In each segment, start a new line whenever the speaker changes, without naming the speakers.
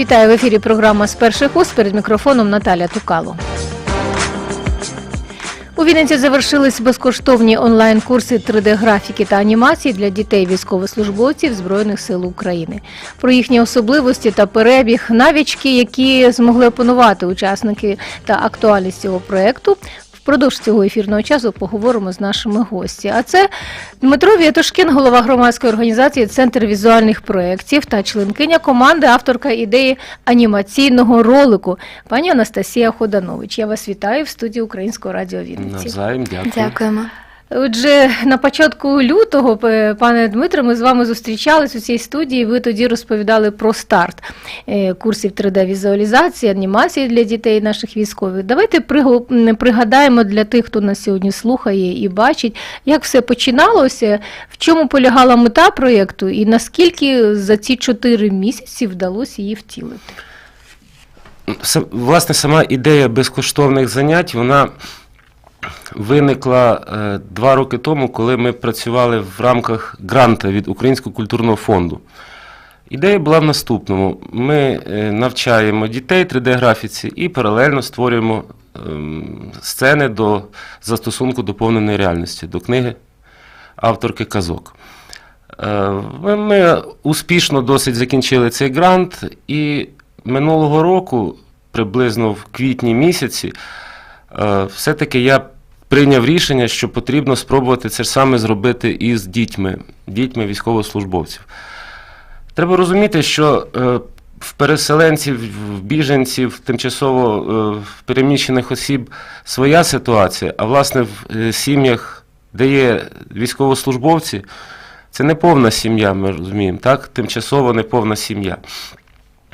Вітаю в ефірі. Програма з перших уст перед мікрофоном Наталя Тукало. У Вінниці завершились безкоштовні онлайн-курси 3D-графіки та анімації для дітей військовослужбовців Збройних сил України. Про їхні особливості та перебіг, навички, які змогли опанувати учасники та актуальність цього проекту. Впродовж цього ефірного часу поговоримо з нашими гості. А це Дмитро Вєтушкін, голова громадської організації Центр візуальних проєктів та членкиня команди, авторка ідеї анімаційного ролику, пані Анастасія Ходанович. Я вас вітаю в студії Українського радіо Вінниці.
Навзаєм, дякую.
Дякуємо.
Отже, на початку лютого, пане Дмитро, ми з вами зустрічались у цій студії. Ви тоді розповідали про старт е, курсів 3D-візуалізації, анімації для дітей наших військових. Давайте пригадаємо для тих, хто нас сьогодні слухає і бачить, як все починалося, в чому полягала мета проєкту, і наскільки за ці чотири місяці вдалося її втілити.
Власне, сама ідея безкоштовних занять, вона виникла е, два роки тому, коли ми працювали в рамках гранта від Українського культурного фонду. Ідея була в наступному: ми е, навчаємо дітей 3D-графіці і паралельно створюємо ем, сцени до застосунку доповненої реальності, до книги авторки казок. Е, Ми, ми успішно досить закінчили цей грант, і минулого року, приблизно в квітні місяці, е, все-таки я прийняв рішення, що потрібно спробувати це ж саме зробити із дітьми, дітьми військовослужбовців. Треба розуміти, що е, в переселенців, в біженців, тимчасово е, переміщених осіб своя ситуація, а власне в е, сім'ях, де є військовослужбовці, це не повна сім'я, ми розуміємо, так? Тимчасово не повна сім'я.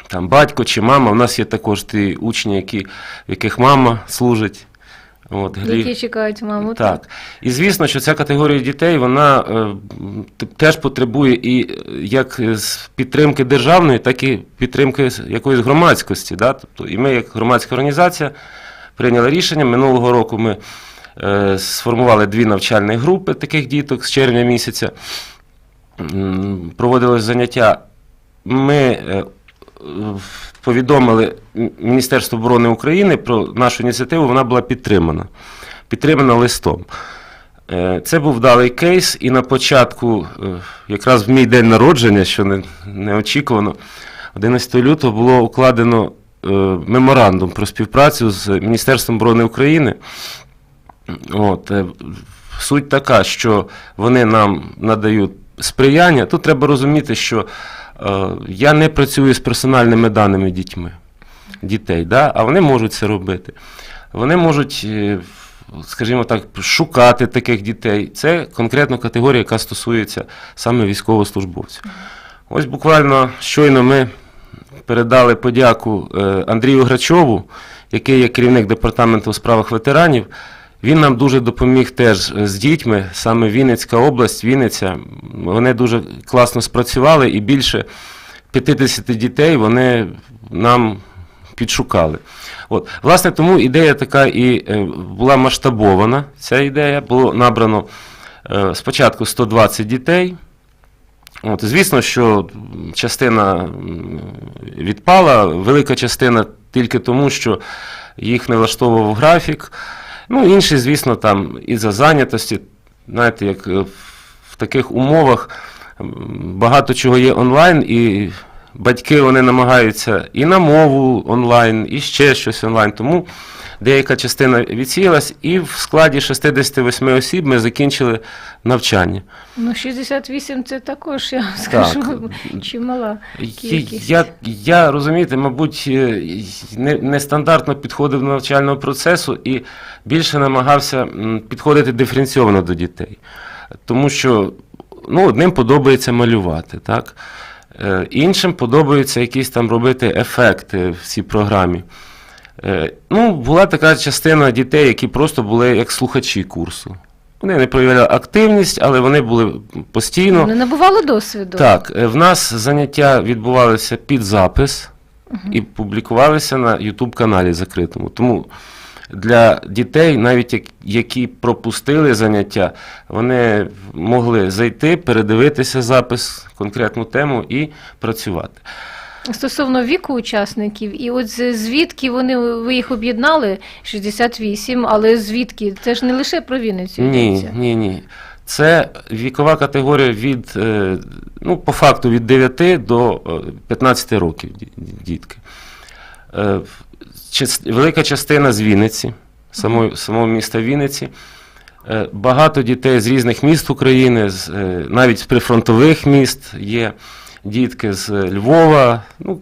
Там батько чи мама, у нас є також ті учні, які, в яких мама служить. От, глі-
Які чекають маму.
так. І звісно, що ця категорія дітей вона е, теж потребує і е, як підтримки державної, так і підтримки якоїсь громадськості. Да? Тобто, і ми, як громадська організація, прийняли рішення. Минулого року ми е, сформували дві навчальні групи таких діток з червня місяця. Проводили заняття. Ми е, повідомили Міністерство оборони України про нашу ініціативу, вона була підтримана. Підтримана листом. Е, Це був вдалий кейс, і на початку, е, якраз в мій день народження, що не, неочікувано, 11 лютого було укладено е, меморандум про співпрацю з Міністерством оборони України. От, е, суть така, що вони нам надають сприяння. Тут треба розуміти, що е, я не працюю з персональними даними дітьми, дітей, да? а вони можуть це робити. Вони можуть, е, скажімо так, шукати таких дітей. Це конкретно категорія, яка стосується саме військовослужбовців. Ось буквально щойно ми передали подяку е, Андрію Грачову, який є керівник департаменту у справах ветеранів. Він нам дуже допоміг теж е, з дітьми, саме Вінницька область, Вінниця. Вони дуже класно спрацювали і більше 50 дітей вони нам підшукали. От. Власне, тому ідея така і е, була масштабована. Ця ідея було набрано е, спочатку 120 дітей. От, звісно, що частина відпала, велика частина тільки тому, що їх не влаштовував графік. Ну, інші, звісно, там і за зайнятості, знаєте, як е, в таких умовах багато чого є онлайн, і батьки вони намагаються і на мову онлайн, і ще щось онлайн. Тому деяка частина відсіялась, і в складі 68 осіб ми закінчили навчання.
Ну, 68 це також, я вам скажу, чимала кількість.
Я, я розумієте, мабуть, е, не- нестандартно підходив до навчального процесу і більше намагався підходити диференційовано до дітей. Тому що ну, одним подобається малювати, так? Е, іншим подобається якісь там робити ефекти в цій програмі. Е, Ну, була така частина дітей, які просто були як слухачі курсу. Вони не проявляли активність, але вони були постійно.
Не набувало досвіду.
Так, е, в нас заняття відбувалися під запис і публікувалися на YouTube каналі закритому. Тому для дітей, навіть які пропустили заняття, вони могли зайти, передивитися запис, конкретну тему і працювати.
Стосовно віку учасників, і от звідки вони ви їх об'єднали 68, але звідки? Це ж не лише про Вінницю.
Ні, ні, ні. Це вікова категорія від, е, ну, по факту від 9 до е, 15 років дітки. Е, Велика частина з Вінниці, самого, самого міста Вінниці. Е, Багато дітей з різних міст України, е, навіть з прифронтових міст є дітки з е, Львова. Ну,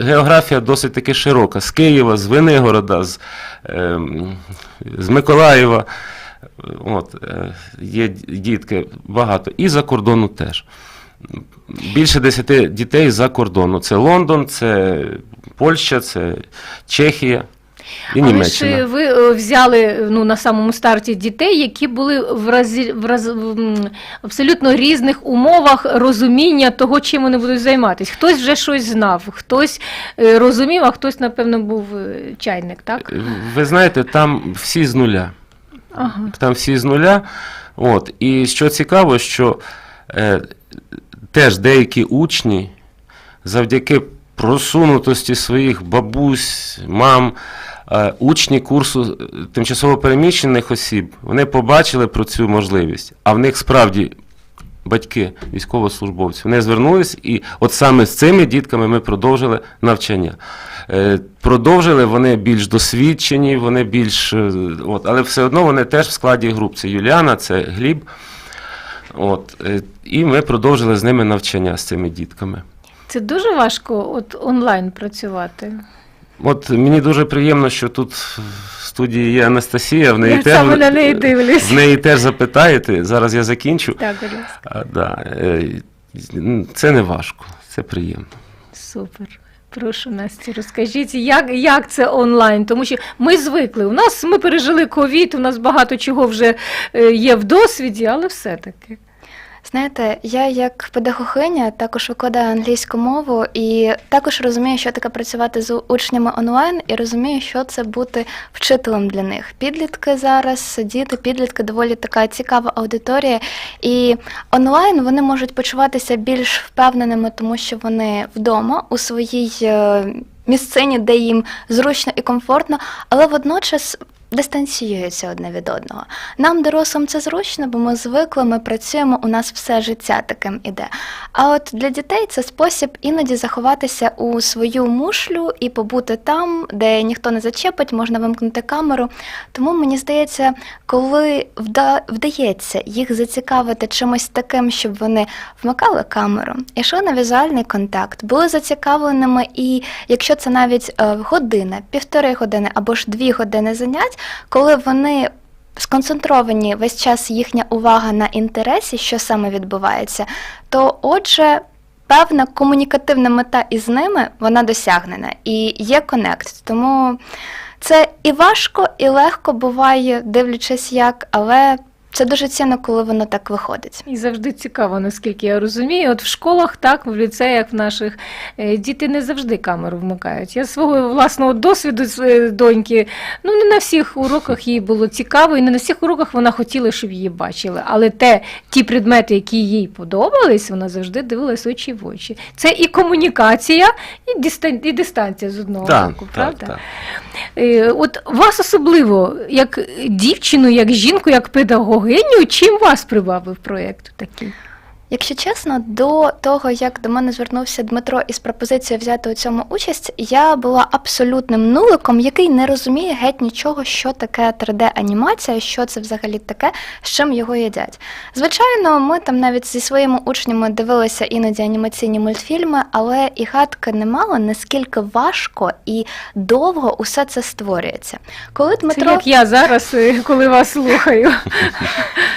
географія досить таки широка. З Києва, з Винигорода, з, ем, з Миколаєва. От, е, є дітки багато. І за кордону теж. Більше 10 дітей за кордону. Це Лондон, це Польща, це Чехія і
Але ж ви е, взяли ну, на самому старті дітей, які були в, разі, в, раз, в абсолютно різних умовах розуміння того, чим вони будуть займатися. Хтось вже щось знав, хтось е, розумів, а хтось, напевно, був е, чайник, так?
Ви знаєте, там всі з нуля.
Ага.
Там всі з нуля. От. І що цікаво, що е, теж деякі учні завдяки просунутості своїх бабусь, мам, учні курсу е, тимчасово переміщених осіб, вони побачили про цю можливість, а в них справді. Батьки військовослужбовці, вони звернулись, і от саме з цими дітками ми продовжили навчання. Е, Продовжили вони більш досвідчені, вони більш. е, От, але все одно вони теж в складі груп. Це Юліана, це Гліб. От, е, і ми продовжили з ними навчання з цими дітками.
Це дуже важко от онлайн працювати.
От мені дуже приємно, що тут в студії є Анастасія, в неї
Я
теж
саме на неї дивлюсь.
в неї теж запитаєте. Зараз я закінчу.
Так, будь ласка.
А, да, е, це не важко, це приємно.
Супер. Прошу Настя, розкажіть, як, як це онлайн? Тому що ми звикли. У нас ми пережили ковід, у нас багато чого вже е, є в досвіді, але все-таки.
Знаєте, я як педагогиня також викладаю англійську мову і також розумію, що таке працювати з учнями онлайн, і розумію, що це бути вчителем для них. Підлітки зараз, діти, підлітки доволі така цікава аудиторія. І онлайн вони можуть почуватися більш впевненими, тому що вони вдома у своїй е, місцині, де їм зручно і комфортно, але водночас. Дистанціюються одне від одного. Нам, дорослим, це зручно, бо ми звикли, ми працюємо, у нас все життя таким іде. А от для дітей це спосіб іноді заховатися у свою мушлю і побути там, де ніхто не зачепить, можна вимкнути камеру. Тому мені здається, коли вда- вдається їх зацікавити чимось таким, щоб вони вмикали камеру, йшли на візуальний контакт, були зацікавленими, і якщо це навіть е, година, півтори години або ж дві години занять, коли вони сконцентровані весь час їхня увага на інтересі, що саме відбувається, то отже. Певна комунікативна мета із ними вона досягнена і є конект. Тому це і важко, і легко буває, дивлячись як, але це дуже цінно, коли воно так виходить.
І завжди цікаво, наскільки я розумію. От в школах, так, в ліцеях в наших е, діти не завжди камеру вмикають. Я свого власного досвіду з е, доньки, ну не на всіх уроках їй було цікаво, і не на всіх уроках вона хотіла, щоб її бачили. Але те, ті предмети, які їй подобались, вона завжди дивилась очі в очі. Це і комунікація, і, дистан... і дистанція з одного боку, правда?
так.
Е, От вас особливо, як дівчину, як жінку, як педагогиню, чим вас прибавив проєкт такий?
Якщо чесно, до того як до мене звернувся Дмитро із пропозицією взяти у цьому участь, я була абсолютним нуликом, який не розуміє геть нічого, що таке 3D-анімація, що це взагалі таке, з чим його їдять. Звичайно, ми там навіть зі своїми учнями дивилися іноді анімаційні мультфільми, але і гадки не мало, наскільки важко і довго усе це створюється. Коли
Це як я зараз, е, коли вас слухаю.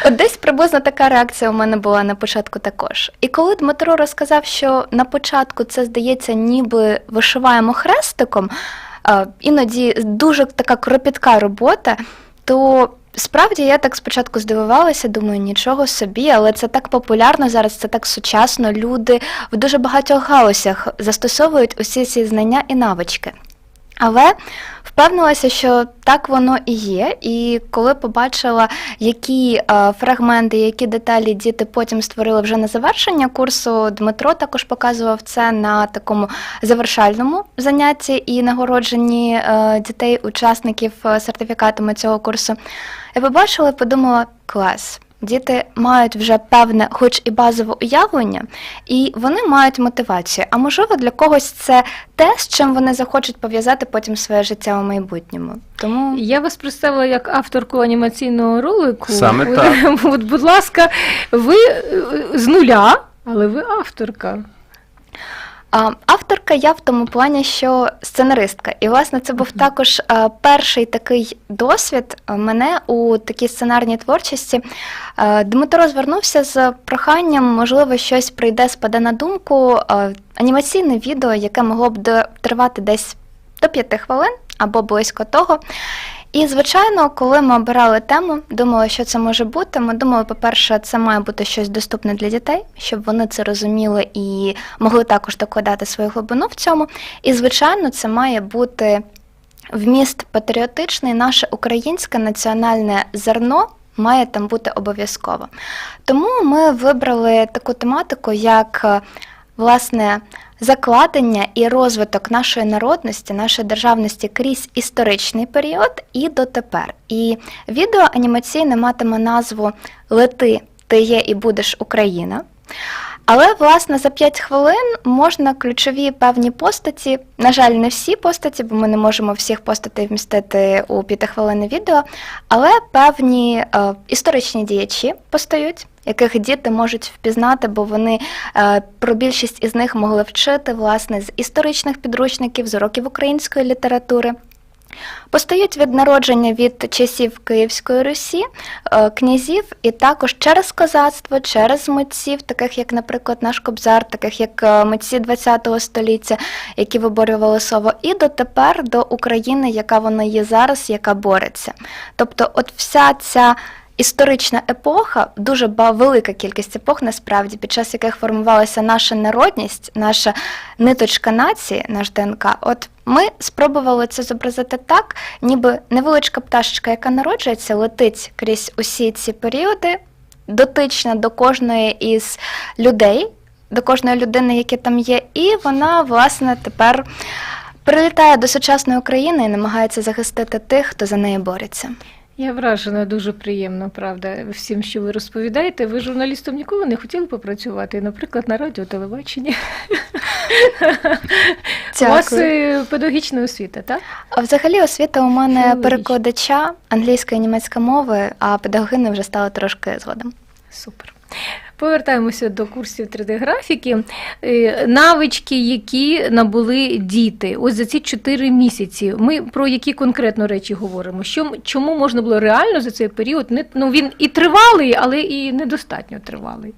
От десь приблизно така реакція у мене була на початку також. І коли Дмитро розказав, що на початку це здається, ніби вишиваємо хрестиком, іноді дуже така кропітка робота, то справді я так спочатку здивувалася, думаю, нічого собі, але це так популярно зараз, це так сучасно. Люди в дуже багатьох галузях застосовують усі ці знання і навички. Але впевнилася, що так воно і є. І коли побачила, які е, фрагменти, які деталі діти потім створили вже на завершення курсу, Дмитро також показував це на такому завершальному занятті і нагородженні е, дітей, учасників е, сертифікатами цього курсу. Я побачила і подумала: клас. Діти мають вже певне, хоч і базове уявлення, і вони мають мотивацію. А можливо, для когось це те, з чим вони захочуть пов'язати потім своє життя у майбутньому. Тому
Я вас представила як авторку анімаційного ролику.
Саме так.
От, будь ласка, ви е, з нуля, але ви авторка.
Авторка я в тому плані, що сценаристка. І власне це був також перший такий досвід мене у такій сценарній творчості. Дмитро звернувся з проханням, можливо, щось прийде, спаде на думку. Анімаційне відео, яке могло б тривати десь до п'яти хвилин або близько того. І, звичайно, коли ми обирали тему, думали, що це може бути. Ми думали, по-перше, це має бути щось доступне для дітей, щоб вони це розуміли і могли також докладати свою глибину в цьому. І, звичайно, це має бути вміст патріотичний, наше українське національне зерно. Має там бути обов'язково. Тому ми вибрали таку тематику, як власне закладення і розвиток нашої народності, нашої державності крізь історичний період і дотепер. І відео анімаційне матиме назву Лети, ти є і будеш Україна. Але власне за 5 хвилин можна ключові певні постаті, на жаль, не всі постаті, бо ми не можемо всіх постатей вмістити у п'ятихвилинне відео, але певні е, історичні діячі постають, яких діти можуть впізнати, бо вони е, про більшість із них могли вчити власне з історичних підручників, з уроків української літератури. Постають від народження від часів Київської Русі, е, князів, і також через козацтво, через митців, таких як, наприклад, наш Кобзар, таких як е, митці ХХ століття, які виборювали слово, і дотепер до України, яка вона є зараз, яка бореться. Тобто, от вся ця. Історична епоха, дуже велика кількість епох, насправді, під час яких формувалася наша народність, наша ниточка нації, наш ДНК. От ми спробували це зобразити так, ніби невеличка пташечка, яка народжується, летить крізь усі ці періоди, дотична до кожної із людей, до кожної людини, яка там є, і вона, власне, тепер прилітає до сучасної України і намагається захистити тих, хто за неї бореться.
Я вражена дуже приємно, правда, всім, що ви розповідаєте. Ви журналістом ніколи не хотіли попрацювати, наприклад, на радіо, телебаченні. У вас е, педагогічна освіта, так?
А Взагалі освіта у мене перекладача англійської і німецької мови, а педагогини вже стала трошки згодом.
Супер. Повертаємося до курсів 3D-графіки. Е, Навички, які набули діти, ось за ці 4 місяці. Ми про які конкретно речі говоримо? Що, чому можна було реально за цей період? Не, ну, він і тривалий, але і недостатньо тривалий.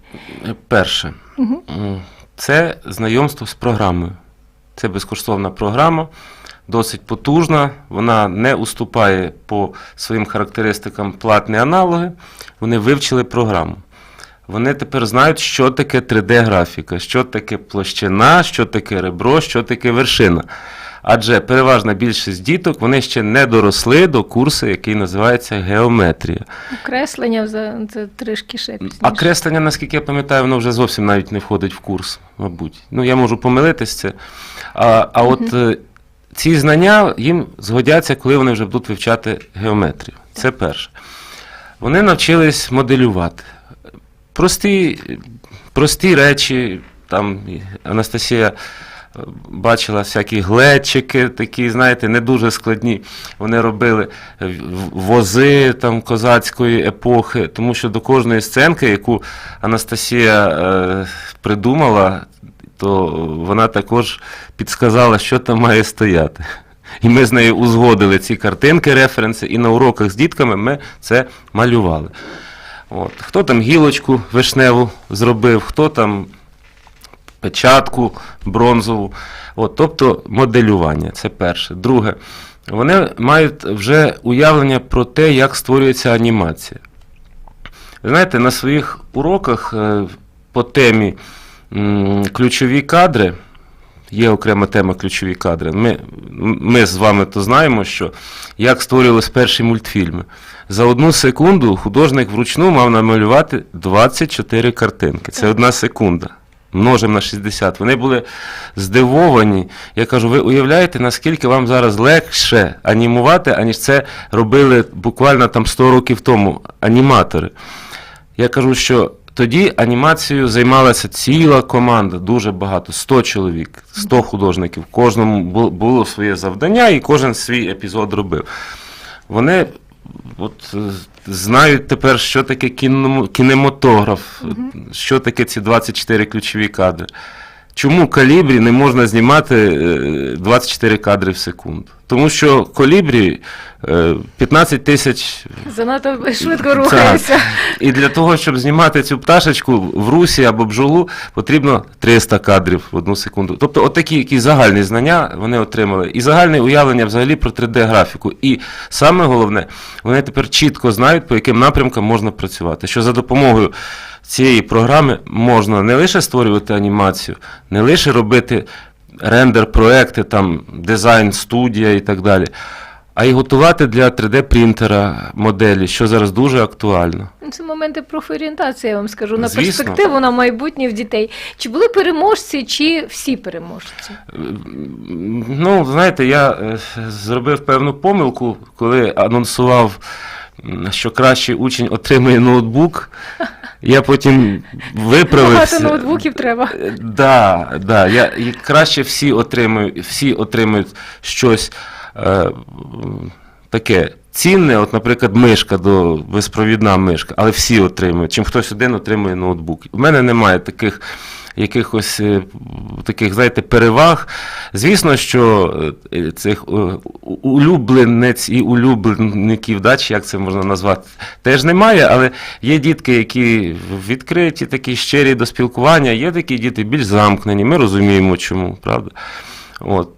Е, Перше,
Угу.
це знайомство з програмою. Це безкоштовна програма, досить потужна. Вона не уступає по своїм характеристикам платні аналоги. Вони вивчили програму. Вони тепер знають, що таке 3D-графіка, що таке площина, що таке ребро, що таке вершина. Адже переважна більшість діток вони ще не доросли до курсу, який називається геометрія.
Креслення вза- це трішки ще
А креслення, наскільки я пам'ятаю, воно вже зовсім навіть не входить в курс, мабуть. Ну, я можу помилитись це. А, а от е, ці знання їм згодяться, коли вони вже будуть вивчати геометрію. Це перше. Вони навчились моделювати. Прості, прості речі, там Анастасія е, бачила всякі глечики, такі, знаєте, не дуже складні. Вони робили вози там, козацької епохи, тому що до кожної сценки, яку Анастасія е, придумала, то вона також підсказала, що там має стояти. І ми з нею узгодили ці картинки, референси, і на уроках з дітками ми це малювали. От. Хто там гілочку вишневу зробив, хто там печатку бронзову. От, тобто моделювання, це перше. Друге, вони мають вже уявлення про те, як створюється анімація. Ви знаєте, на своїх уроках е, по темі ключові кадри, є окрема тема ключові кадри. Ми, ми з вами то знаємо, що як створювалися перші мультфільми. За одну секунду художник вручну мав намалювати 24 картинки. Це одна секунда. Множимо на 60. Вони були здивовані. Я кажу, ви уявляєте, наскільки вам зараз легше анімувати, аніж це робили буквально там 100 років тому аніматори. Я кажу, що тоді анімацією займалася ціла команда, дуже багато, 100 чоловік, 100 художників. Кожному було своє завдання, і кожен свій епізод робив. Вони от, е, знають тепер, що таке кінематограф, кінематограф, що таке ці 24 ключові кадри. Чому калібрі не можна знімати е, 24 кадри в секунду? Тому що колібрі е, 15 тисяч
Занадто швидко рухається.
і для того, щоб знімати цю пташечку в русі або бджолу, потрібно 300 кадрів в одну секунду. Тобто, отакі які загальні знання вони отримали. І загальне уявлення взагалі про 3D-графіку. І саме головне, вони тепер чітко знають, по яким напрямкам можна працювати. Що за допомогою цієї програми можна не лише створювати анімацію, не лише робити рендер-проекти, там, дизайн, студія і так далі. А й готувати для 3D-принтера моделі, що зараз дуже актуально.
Ну, Це моменти профорієнтації, я вам скажу, на
Звісно.
перспективу, на майбутнє в дітей. Чи були переможці, чи всі переможці?
Ну, знаєте, я е, зробив певну помилку, коли анонсував, що кращий учень отримує ноутбук. Я потім виправився.
Багато ноутбуків треба.
Е, Да, да, я, і краще всі отримують, всі отримують щось е, таке цінне, от, наприклад, мишка до безпровідна мишка, але всі отримують, чим хтось один отримує ноутбук. У мене немає таких якихось е, таких, знаєте, переваг. Звісно, що е, цих е, улюбленець і улюбленників, да, як це можна назвати, теж немає, але є дітки, які відкриті, такі щирі до спілкування, є такі діти більш замкнені, ми розуміємо чому, правда? От,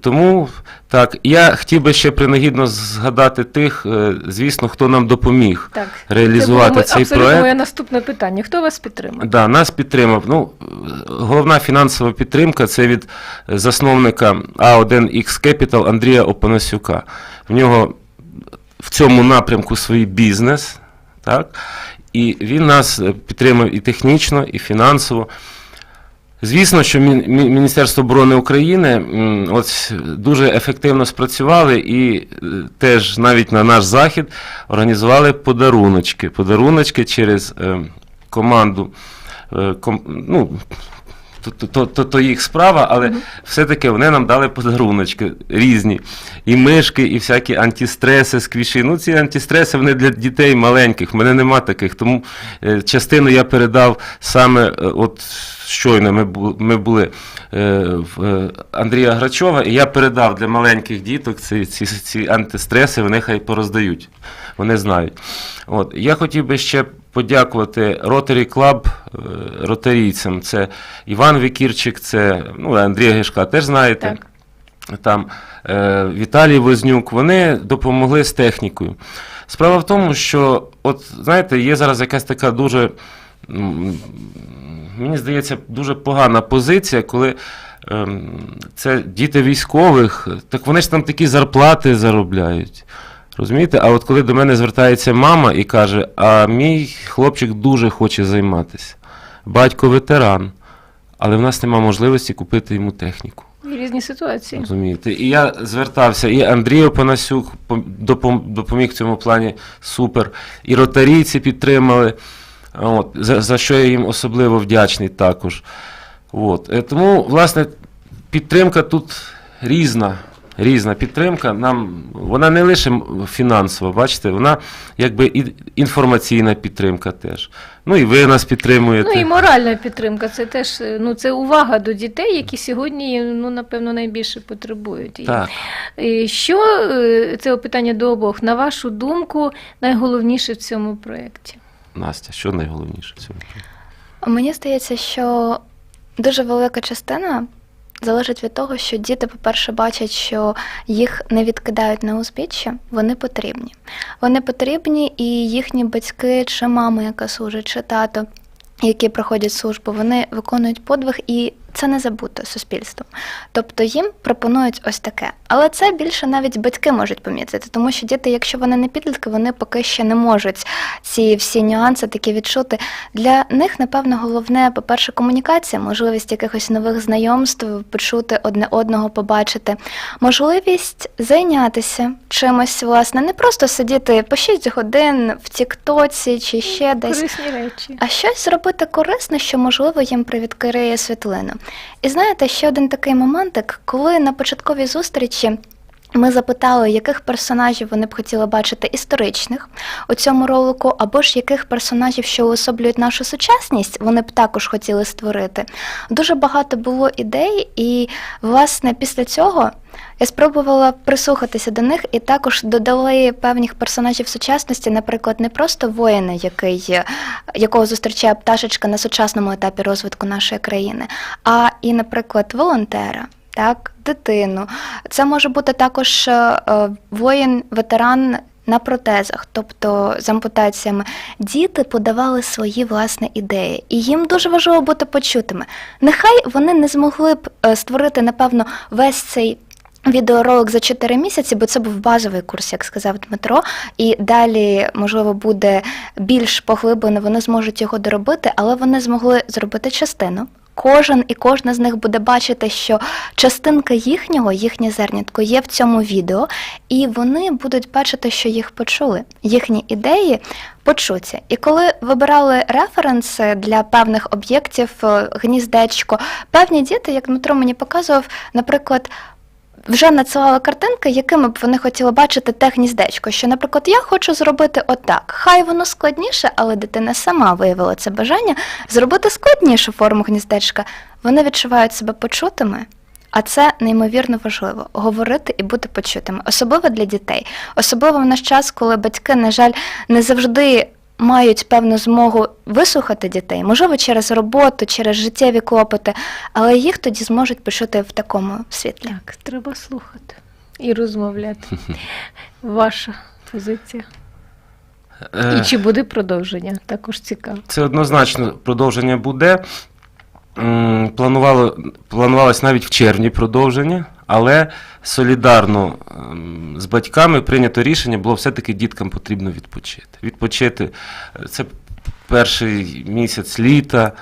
тому так, я хотів би ще принагідно згадати тих, е, звісно, хто нам допоміг
Так.
реалізувати
це
цей проект.
моє наступне питання. Хто вас підтримав?
Да, нас підтримав. Ну, головна фінансова підтримка це від засновника А1X Capital Андрія Опанасюка. В нього в цьому напрямку свій бізнес, так? І він нас підтримав і технічно, і фінансово. Звісно, що Міністерство оборони України от дуже ефективно спрацювали і е, теж навіть на наш захід організували подаруночки. Подаруночки через е, команду. е, ну, то, то, то, то, їх справа, але все-таки вони нам дали подаруночки різні. І мишки, і всякі антистреси, сквіші. Ну, ці антистреси вони для дітей маленьких. В мене нема таких. Тому е, частину я передав саме е, от щойно ми, ми були е, в Андрія Грачова, і я передав для маленьких діток ці, ці, ці антистреси, вони хай пороздають. Вони знають. От. Я хотів би ще подякувати Rotary Club е, ротарійцям. Це Іван Вікірчик, це ну, Андрія Гишка, теж знаєте.
Так.
Там е, Віталій Вознюк, вони допомогли з технікою. Справа в тому, що, от знаєте, є зараз якась така дуже, мені здається, дуже погана позиція, коли ем, це діти військових, так вони ж там такі зарплати заробляють. Розумієте? А от коли до мене звертається мама і каже, а мій хлопчик дуже хоче займатися, батько ветеран, але в нас немає можливості купити йому техніку.
І різні ситуації.
Розумієте? І я звертався, і Андрій Опанасюк допоміг в цьому плані супер. І ротарійці підтримали, от, за, за що я їм особливо вдячний також. От. Е, Тому, власне, підтримка тут різна. Різна підтримка. Нам, вона не лише фінансова, бачите, вона якби і інформаційна підтримка теж. Ну і ви нас підтримуєте.
Ну і моральна підтримка це теж е, ну це увага до дітей, які сьогодні ну напевно найбільше потребують. І,
Так.
і що це питання до обох? На вашу думку, найголовніше в цьому проєкті?
Настя, що найголовніше в цьому?
Мені здається, що дуже велика частина залежить від того, що діти, по-перше, бачать, що їх не відкидають на узбіччя, вони потрібні. Вони потрібні, і їхні батьки, чи мама, яка служить, чи тато, які проходять службу, вони виконують подвиг, і це не забуто суспільством. Тобто їм пропонують ось таке. Але це більше навіть батьки можуть помітити, тому що діти, якщо вони не підлітки, вони поки ще не можуть ці всі нюанси такі відчути. Для них, напевно, головне, по-перше, комунікація, можливість якихось нових знайомств, почути одне одного, побачити, можливість зайнятися чимось, власне, не просто сидіти по 6 годин в Тіктоці чи ще десь.
Корисні речі.
А щось зробити корисне, що можливо їм привідкриє світлину. І знаєте, ще один такий моментик, коли на початковій зустрічі. Ми запитали, яких персонажів вони б хотіли бачити історичних у цьому ролику, або ж яких персонажів, що уособлюють нашу сучасність, вони б також хотіли створити. Дуже багато було ідей, і власне після цього я спробувала прислухатися до них і також додали певних персонажів сучасності, наприклад, не просто воїна, який, якого зустрічає пташечка на сучасному етапі розвитку нашої країни, а і, наприклад, волонтера. Так, дитину. Це може бути також е, е, воїн, ветеран на протезах, тобто з ампутаціями. Діти подавали свої власні ідеї, і їм дуже важливо бути почутими. Нехай вони не змогли б е, створити, напевно, весь цей. Відеоролик за 4 місяці, бо це був базовий курс, як сказав Дмитро. І далі, можливо, буде більш поглиблено, вони зможуть його доробити, але вони змогли зробити частину. Кожен і кожна з них буде бачити, що частинка їхнього, їхнє зернятко є в цьому відео, і вони будуть бачити, що їх почули, їхні ідеї почуться. І коли вибирали референси для певних об'єктів, е, гніздечко, певні діти, як Дмитро мені показував, наприклад. Вже надсилали картинки, якими б вони хотіли бачити те гніздечко. Що, наприклад, я хочу зробити отак. Хай воно складніше, але дитина сама виявила це бажання зробити складнішу форму гніздечка. Вони відчувають себе почутими, а це неймовірно важливо говорити і бути почутими, особливо для дітей, особливо в наш час, коли батьки, на жаль, не завжди. Мають певну змогу вислухати дітей, можливо, через роботу, через життєві клопоти, але їх тоді зможуть почути в такому світлі.
Так, треба слухати і розмовляти. Ваша позиція.
Е,
І чи буде продовження? Також цікаво.
Це однозначно продовження буде. Планувало, планувалось навіть в червні продовження, але солідарно ем, з батьками прийнято рішення, було все-таки діткам потрібно відпочити. Відпочити е, це перший місяць літа.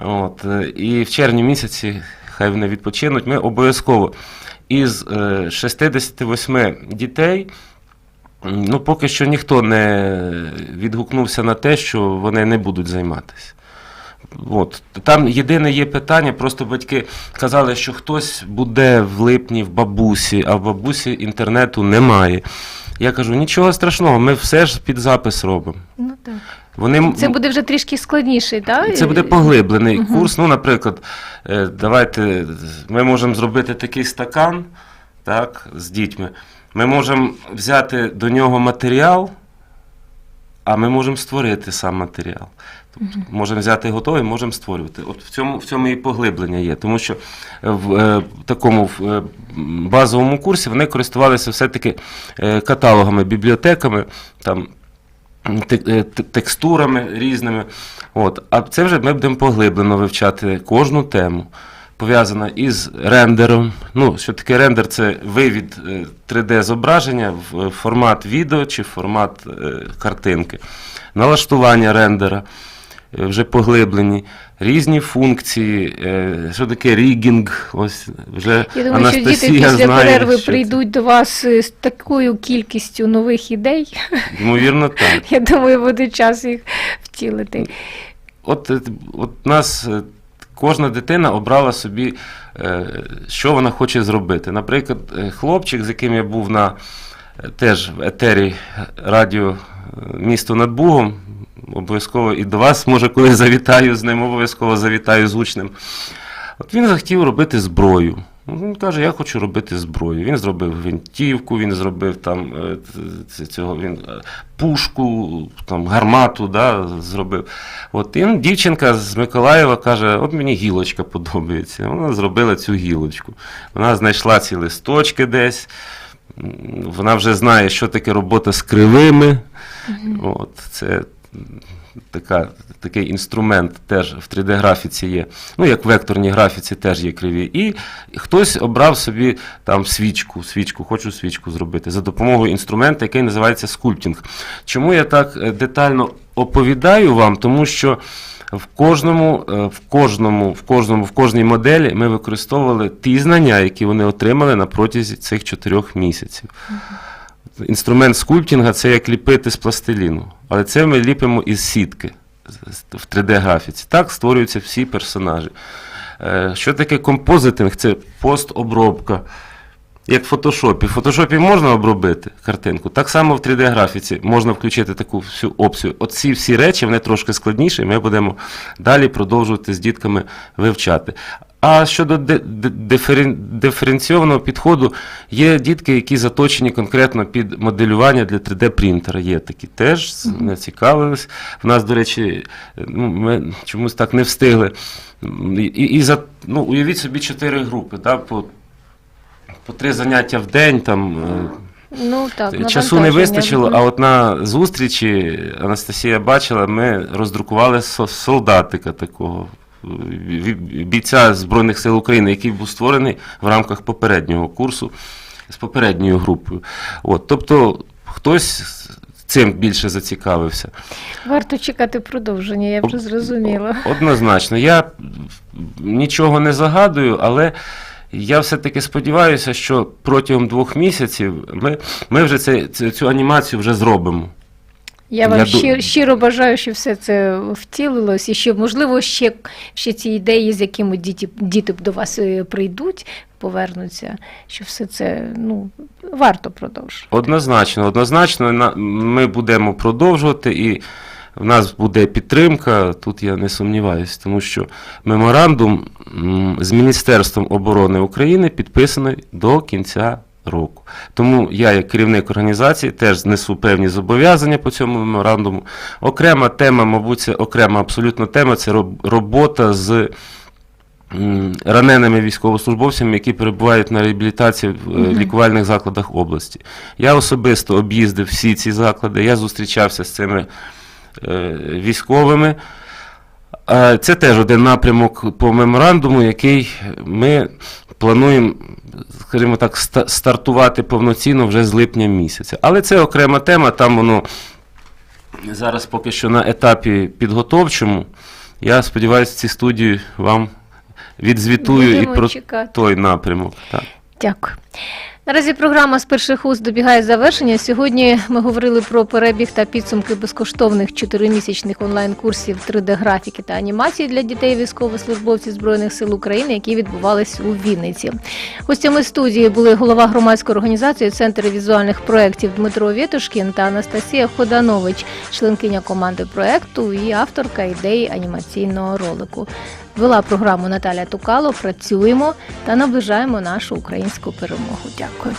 От, е, і в червні місяці хай вони відпочинуть. Ми обов'язково із е, 68 дітей. Ну, поки що ніхто не відгукнувся на те, що вони не будуть займатися. От. Там єдине є питання, просто батьки казали, що хтось буде в липні в бабусі, а в бабусі інтернету немає. Я кажу, нічого страшного, ми все ж під запис робимо.
Ну так.
Вони,
Це буде вже трішки складніший, так?
це буде поглиблений
Мгм.
курс. Ну, наприклад, е, давайте ми можемо зробити такий стакан так, з дітьми. Ми можемо взяти до нього матеріал, а ми можемо створити сам матеріал. Тобто, можемо взяти готовий, можемо створювати. От в цьому, в цьому і поглиблення є. Тому що в е, такому в, е, базовому курсі вони користувалися все-таки е, каталогами, бібліотеками. Там, е, текстурами різними. От. А це вже ми будемо поглиблено вивчати кожну тему, пов'язана із рендером. Ну, що таке рендер? Це вивід 3D-зображення в е, формат відео чи формат е, картинки, налаштування рендера. Е, Вже поглиблені, різні функції, е, що таке рігінг, ось вже
Я думаю, що діти після
знає,
перерви
що це.
прийдуть до вас з такою кількістю нових ідей.
Ймовірно, так.
Я думаю, буде час їх втілити.
От, е, от нас кожна дитина обрала собі, що вона хоче зробити. Наприклад, хлопчик, з яким я був на теж в етері радіо е, місто над Бугом, обов'язково і до вас, може, коли завітаю з ним, обов'язково завітаю з учнем. От він захотів робити зброю. Ну, Він каже, я хочу робити зброю. Він зробив гвинтівку, він зробив там е, цього, він, е, пушку, там, гармату да, зробив. От, і дівчинка з Миколаєва каже, от мені гілочка подобається. Вона зробила цю гілочку. Вона знайшла ці листочки десь. Вона вже знає, що таке робота з кривими. От, це така такий інструмент теж в 3D-графіці є. Ну, як в векторній графіці теж є криві. І хтось обрав собі там свічку, свічку, хочу свічку зробити за допомогою інструмента, який називається скульптінг. Чому я так е, детально оповідаю вам? Тому що в кожному, е, в кожному, в кожному, в кожній моделі ми використовували ті знання, які вони отримали на протязі цих чотирьох місяців. Інструмент скульптінга це як ліпити з пластиліну, але це ми ліпимо із сітки в 3D-графіці. Так створюються всі персонажі. Е, Що таке композитинг? Це постобробка. Як в фотошопі. В фотошопі можна обробити картинку, так само в 3D-графіці можна включити таку всю опцію. Оці всі речі вони трошки складніші, ми будемо далі продовжувати з дітками вивчати. А щодо диференційованого підходу, є дітки, які заточені конкретно під моделювання для 3D-принтера. Є такі теж не цікавились. В нас, до речі, ну, ми чомусь так не встигли. І, і за, ну, уявіть собі чотири групи, да, по, по три заняття в день. Там, е,
Ну так,
Часу не вистачило, а от на зустрічі Анастасія бачила, ми роздрукували солдатика такого. Бійця Збройних сил України, який був створений в рамках попереднього курсу з попередньою групою. От, тобто хтось цим більше зацікавився.
Варто чекати продовження, я вже зрозуміла.
Однозначно. Я нічого не загадую, але я все-таки сподіваюся, що протягом двох місяців ми, ми вже це, це- цю анімацію вже зробимо.
Я вам
Я
щиро, щиро бажаю, щоб все це втілилось, і щоб, можливо, ще, ще ці ідеї, з якими діти, діти до вас е, прийдуть, повернуться, що все це ну, варто продовжувати.
Однозначно, однозначно, ми будемо продовжувати і в нас буде підтримка, тут я не сумніваюся, тому що меморандум з Міністерством оборони України підписаний до кінця року. Тому я, як керівник організації, теж знесу певні зобов'язання по цьому меморандуму. Окрема тема, мабуть, це окрема абсолютно тема це робота з раненими військовослужбовцями, які перебувають на реабілітації в е, лікувальних закладах області. Я особисто об'їздив всі ці заклади, я зустрічався з цими військовими. Е, Це теж один напрямок по меморандуму, який ми плануємо, скажімо так, стартувати повноцінно вже з липня місяця. Але це окрема тема, там воно зараз поки що на етапі підготовчому. Я сподіваюся, ці студії вам відзвітую
Будемо
і про
чекати.
той напрямок. Так.
Дякую. Наразі програма з перших уст добігає завершення. Сьогодні ми говорили про перебіг та підсумки безкоштовних чотиримісячних онлайн-курсів 3D-графіки та анімації для дітей військовослужбовців Збройних сил України, які відбувались у Вінниці. Гостями студії були голова громадської організації Центр візуальних проєктів Дмитро Вєтушкін та Анастасія Ходанович, членкиня команди проєкту і авторка ідеї анімаційного ролику. Вела програму Наталя Тукало. Працюємо та наближаємо нашу українську перемогу. Дякую.